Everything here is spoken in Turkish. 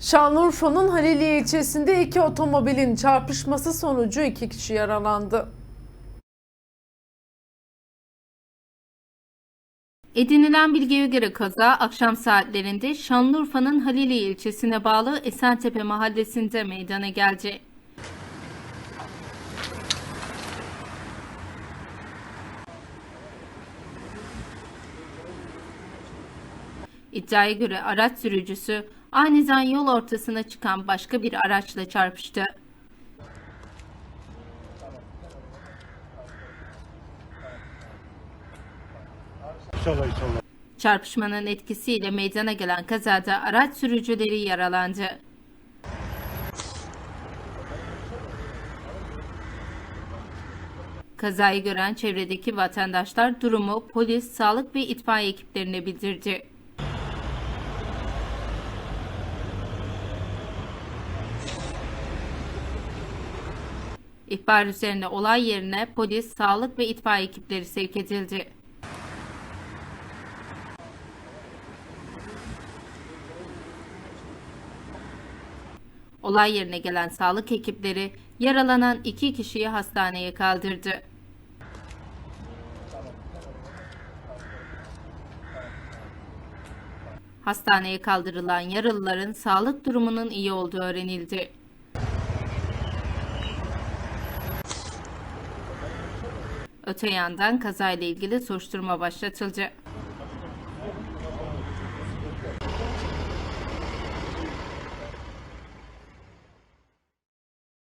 Şanlıurfa'nın Haliliye ilçesinde iki otomobilin çarpışması sonucu iki kişi yaralandı. Edinilen bilgiye göre kaza akşam saatlerinde Şanlıurfa'nın Halili ilçesine bağlı Esentepe mahallesinde meydana geldi. İddiaya göre araç sürücüsü aniden yol ortasına çıkan başka bir araçla çarpıştı. İnşallah inşallah. Çarpışmanın etkisiyle meydana gelen kazada araç sürücüleri yaralandı. Kazayı gören çevredeki vatandaşlar durumu polis, sağlık ve itfaiye ekiplerine bildirdi. İhbar üzerine olay yerine polis, sağlık ve itfaiye ekipleri sevk edildi. Olay yerine gelen sağlık ekipleri yaralanan iki kişiyi hastaneye kaldırdı. Hastaneye kaldırılan yaralıların sağlık durumunun iyi olduğu öğrenildi. Öte yandan kazayla ilgili soruşturma başlatıldı.